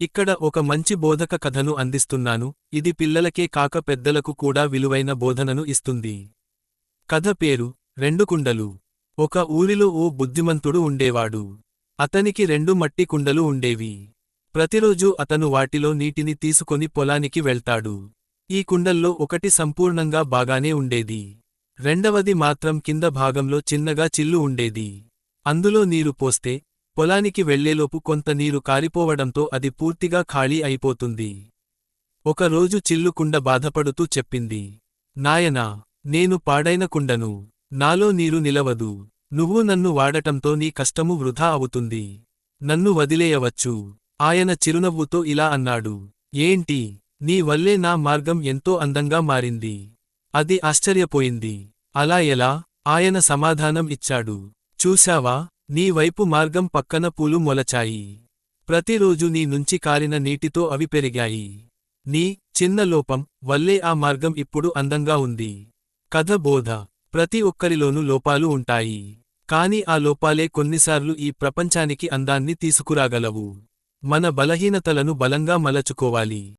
ఇక్కడ ఒక మంచి బోధక కథను అందిస్తున్నాను. ఇది పిల్లలకే కాక పెద్దలకు కూడా విలువైన బోధనను ఇస్తుంది. కథ పేరు రెండు కుండలు. ఒక ఊరిలో ఓ బుద్ధిమంతుడు ఉండేవాడు. అతనికి రెండు మట్టి కుండలు ఉండేవి. ప్రతిరోజూ అతను వాటిలో నీటిని తీసుకొని పొలానికి వెళ్తాడు. ఈ కుండల్లో ఒకటి సంపూర్ణంగా బాగానే ఉండేది. రెండవది మాత్రం కింద భాగంలో చిన్నగా చిల్లు ఉండేది. అందులో నీరు పోస్తే పొలానికి వెళ్ళేలోపు కొంత నీరు కారిపోవడంతో అది పూర్తిగా ఖాళీ అయిపోతుంది. ఒకరోజు చిల్లుకుండ బాధపడుతూ చెప్పింది. నాయనా నేను పాడైన కుండను నాలో నీరు నిలవదు. నువ్వు నన్ను వాడటంతో నీ కష్టము వృధా అవుతుంది. నన్ను వదిలేయవచ్చు. ఆయన చిరునవ్వుతో ఇలా అన్నాడు. ఏంటి? నీ వల్లే నా మార్గం ఎంతో అందంగా మారింది. అది ఆశ్చర్యపోయింది. అలా ఎలా? ఆయన సమాధానం ఇచ్చాడు. చూశావా? నీ వైపు మార్గం పక్కన పూలు మొలచాయి. ప్రతిరోజు నీ నుంచి కారిన నీటితో అవి పెరిగాయి. నీ చిన్న లోపం వల్లే ఆ మార్గం ఇప్పుడు అందంగా ఉంది. కథ బోధ. ప్రతి ఒక్కరిలోనూ లోపాలు ఉంటాయి. కాని ఆ లోపాలే కొన్నిసార్లు ఈ ప్రపంచానికి అందాన్ని తీసుకురాగలవు. మన బలహీనతలను బలంగా మలచుకోవాలి.